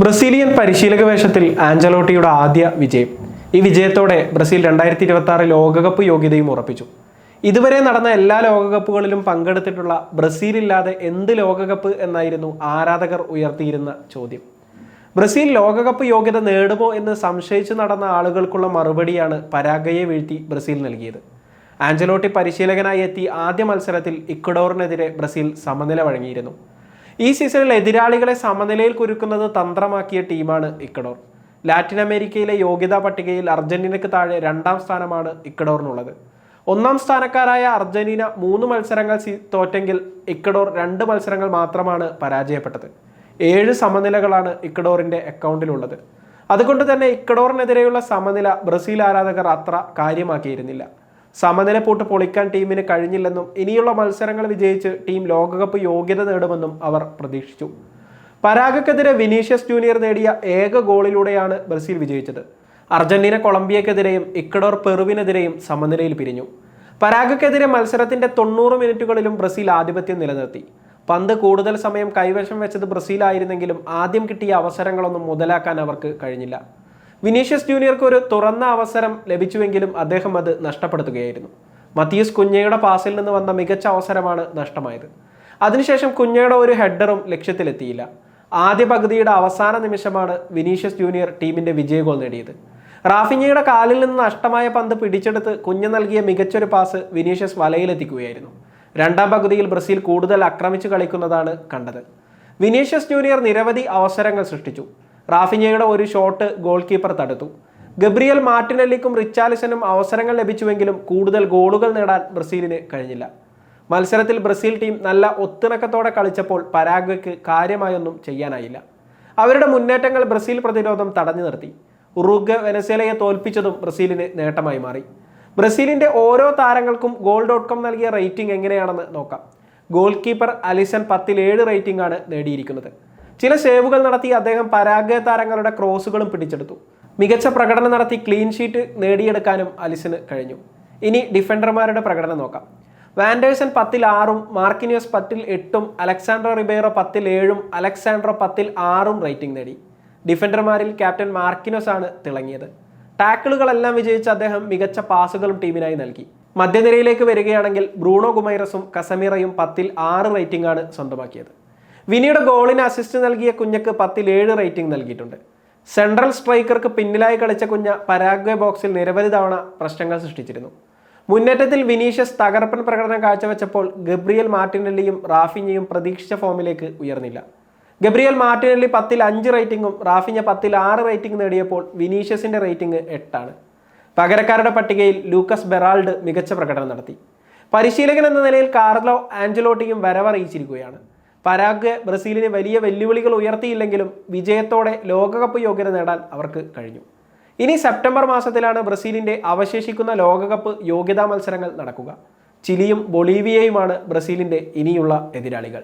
Brazilian പരിശീലക വേഷത്തിൽ ആഞ്ചലോട്ടിയുടെ ആദ്യ വിജയം. ഈ വിജയത്തോടെ ബ്രസീൽ രണ്ടായിരത്തി ഇരുപത്തി ആറ് ലോകകപ്പ് യോഗ്യതയും ഉറപ്പിച്ചു. ഇതുവരെ നടന്ന എല്ലാ ലോകകപ്പുകളിലും പങ്കെടുത്തിട്ടുള്ള ബ്രസീലില്ലാതെ എന്ത് ലോകകപ്പ് എന്നായിരുന്നു ആരാധകർ ഉയർത്തിയിരുന്ന ചോദ്യം. ബ്രസീൽ ലോകകപ്പ് യോഗ്യത നേടുമോ എന്ന് സംശയിച്ചു നടന്ന ആളുകൾക്കുള്ള മറുപടിയാണ് പരാഗയെ വീഴ്ത്തി ബ്രസീൽ നൽകിയത്. ആഞ്ചലോട്ടി പരിശീലകനായി എത്തി ആദ്യ മത്സരത്തിൽ ഇക്വഡോറിനെതിരെ ബ്രസീൽ സമനില വഴങ്ങിയിരുന്നു. ഈ സീസണിൽ എതിരാളികളെ സമനിലയിൽ കുരുക്കുന്നത് തന്ത്രമാക്കിയ ടീമാണ് ഇക്കഡോർ ലാറ്റിൻ അമേരിക്കയിലെ യോഗ്യതാ പട്ടികയിൽ അർജന്റീനയ്ക്ക് താഴെ രണ്ടാം സ്ഥാനമാണ് ഇക്കഡോറിനുള്ളത് ഒന്നാം സ്ഥാനക്കാരായ അർജന്റീന മൂന്ന് മത്സരങ്ങൾ തോറ്റെങ്കിൽ ഇക്കഡോർ രണ്ട് മത്സരങ്ങൾ മാത്രമാണ് പരാജയപ്പെട്ടത്. ഏഴ് സമനിലകളാണ് ഇക്കഡോറിന്റെ അക്കൗണ്ടിലുള്ളത്. അതുകൊണ്ട് തന്നെ ഇക്കഡോറിനെതിരെയുള്ള സമനില ബ്രസീൽ ആരാധകർ അത്ര കാര്യമാക്കിയിരുന്നില്ല. സമനില പോട്ട് പൊളിക്കാൻ ടീമിന് കഴിഞ്ഞില്ലെന്നും ഇനിയുള്ള മത്സരങ്ങൾ വിജയിച്ച് ടീം ലോകകപ്പ് യോഗ്യത നേടുമെന്നും അവർ പ്രതീക്ഷിച്ചു. പരാഗക്കെതിരെ വിനീഷ്യസ് ജൂനിയർ നേടിയ ഏക ഗോളിലൂടെയാണ് ബ്രസീൽ വിജയിച്ചത്. അർജന്റീന കൊളംബിയക്കെതിരെയും ഇക്വഡോർ പെറുവിനെതിരെയും സമനിലയിൽ പിരിഞ്ഞു. പരാഗക്കെതിരെ മത്സരത്തിന്റെ തൊണ്ണൂറ് മിനിറ്റുകളിലും ബ്രസീൽ ആധിപത്യം നിലനിർത്തി. പന്ത് കൂടുതൽ സമയം കൈവശം വെച്ചത് ബ്രസീലായിരുന്നെങ്കിലും ആദ്യം കിട്ടിയ അവസരങ്ങളൊന്നും മുതലാക്കാൻ അവർക്ക് കഴിഞ്ഞില്ല. വിനീഷ്യസ് ജൂനിയർക്ക് ഒരു തുറന്ന അവസരം ലഭിച്ചുവെങ്കിലും അദ്ദേഹം അത് നഷ്ടപ്പെടുത്തുകയായിരുന്നു. മത്തിയസ് കുഞ്ഞയുടെ പാസിൽ നിന്ന് വന്ന മികച്ച അവസരമാണ് നഷ്ടമായത്. അതിനുശേഷം കുഞ്ഞയുടെ ഒരു ഹെഡറും ലക്ഷ്യത്തിലെത്തിയില്ല. ആദ്യ പകുതിയുടെ അവസാന നിമിഷമാണ് വിനീഷ്യസ് ജൂനിയർ ടീമിന്റെ വിജയ ഗോൾ നേടിയത്. റാഫിഞ്ഞയുടെ കാലിൽ നിന്ന് നഷ്ടമായ പന്ത് പിടിച്ചെടുത്ത് കുഞ്ഞ് നൽകിയ മികച്ചൊരു പാസ് വിനീഷ്യസ് വലയിലെത്തിക്കുകയായിരുന്നു. രണ്ടാം പകുതിയിൽ ബ്രസീൽ കൂടുതൽ ആക്രമിച്ചു കളിക്കുന്നതാണ് കണ്ടത്. വിനീഷ്യസ് ജൂനിയർ നിരവധി അവസരങ്ങൾ സൃഷ്ടിച്ചു. റാഫിഞ്ഞയുടെ ഒരു ഷോട്ട് ഗോൾ കീപ്പർ തടുത്തു. ഗബ്രിയൽ മാർട്ടിനെല്ലിക്കും റിച്ചാലിസനും അവസരങ്ങൾ ലഭിച്ചുവെങ്കിലും കൂടുതൽ ഗോളുകൾ നേടാൻ ബ്രസീലിന് കഴിഞ്ഞില്ല. മത്സരത്തിൽ ബ്രസീൽ ടീം നല്ല ഒത്തിണക്കത്തോടെ കളിച്ചപ്പോൾ പരാഗ്വയ്ക്ക് കാര്യമായൊന്നും ചെയ്യാനായില്ല. അവരുടെ മുന്നേറ്റങ്ങൾ ബ്രസീൽ പ്രതിരോധം തടഞ്ഞു നിർത്തി. ഉറുഗ്വ വെനസേലയെ തോൽപ്പിച്ചതും ബ്രസീലിന് നേട്ടമായി മാറി. ബ്രസീലിന്റെ ഓരോ താരങ്ങൾക്കും ഗോൾ ഡോട്ട് കോം നൽകിയ റേറ്റിംഗ് എങ്ങനെയാണെന്ന് നോക്കാം. ഗോൾ കീപ്പർ അലിസൺ പത്തിൽ ഏഴ് റേറ്റിംഗ് ആണ് നേടിയിരിക്കുന്നത്. ചില സേവുകൾ നടത്തി അദ്ദേഹം പരാഗ്വ താരങ്ങളുടെ ക്രോസുകളും പിടിച്ചെടുത്തു. മികച്ച പ്രകടനം നടത്തി ക്ലീൻ ഷീറ്റ് നേടിയെടുക്കാനും അലിസിന് കഴിഞ്ഞു. ഇനി ഡിഫൻഡർമാരുടെ പ്രകടനം നോക്കാം. വാൻഡേഴ്സൺ പത്തിൽ ആറും മാർക്കിനിയോസ് പത്തിൽ എട്ടും അലക്സാണ്ടർ റിബേറോ പത്തിൽ ഏഴും അലക്സാൻഡ്രോ പത്തിൽ ആറും റേറ്റിംഗ് നേടി. ഡിഫൻഡർമാരിൽ ക്യാപ്റ്റൻ മാർക്കിനോസ് ആണ് തിളങ്ങിയത്. ടാക്കിളുകളെല്ലാം വിജയിച്ച അദ്ദേഹം മികച്ച പാസുകളും ടീമിനായി നൽകി. മധ്യനിരയിലേക്ക് വരികയാണെങ്കിൽ ബ്രൂണോ ഗുമൈറസും കസമീറയും പത്തിൽ ആറ് റേറ്റിംഗ് ആണ് സ്വന്തമാക്കിയത്. വിനിയുടെ ഗോളിന് അസിസ്റ്റ് നൽകിയ കുഞ്ഞക്ക് പത്തിൽ ഏഴ് റേറ്റിംഗ് നൽകിയിട്ടുണ്ട് സെൻട്രൽ സ്ട്രൈക്കർക്ക് പിന്നിലായി കളിച്ച കുഞ്ഞ പരാഗ്വേ ബോക്സിൽ നിരവധി തവണ പ്രശ്നങ്ങൾ സൃഷ്ടിച്ചിരുന്നു. മുന്നേറ്റത്തിൽ വിനീഷ്യസ് തകർപ്പൻ പ്രകടനം കാഴ്ചവെച്ചപ്പോൾ ഗബ്രിയൽ മാർട്ടിനെല്ലിയും റാഫിഞ്ഞയും പ്രതീക്ഷിച്ച ഫോമിലേക്ക് ഉയർന്നില്ല. ഗബ്രിയൽ മാർട്ടിനെല്ലി പത്തിൽ അഞ്ച് റേറ്റിംഗും റാഫിഞ്ഞ പത്തിൽ ആറ് റേറ്റിംഗ് നേടിയപ്പോൾ വിനീഷ്യസിന്റെ റേറ്റിംഗ് എട്ടാണ്. പകരക്കാരുടെ പട്ടികയിൽ ലൂക്കസ് ബെറാൾഡ് മികച്ച പ്രകടനം നടത്തി. പരിശീലകൻ എന്ന നിലയിൽ കാർലോ ആഞ്ചലോട്ടിയും വരവറിയിച്ചിരിക്കുകയാണ്. പരാഗ്വെ ബ്രസീലിന് വലിയ വെല്ലുവിളികൾ ഉയർത്തിയില്ലെങ്കിലും വിജയത്തോടെ ലോകകപ്പ് യോഗ്യത നേടാൻ അവർക്ക് കഴിഞ്ഞു. ഇനി സെപ്റ്റംബർ മാസത്തിലാണ് ബ്രസീലിന്റെ അവശേഷിക്കുന്ന ലോകകപ്പ് യോഗ്യതാ മത്സരങ്ങൾ നടക്കുക. ചിലിയും ബൊളീവിയയുമാണ് ബ്രസീലിന്റെ ഇനിയുള്ള എതിരാളികൾ.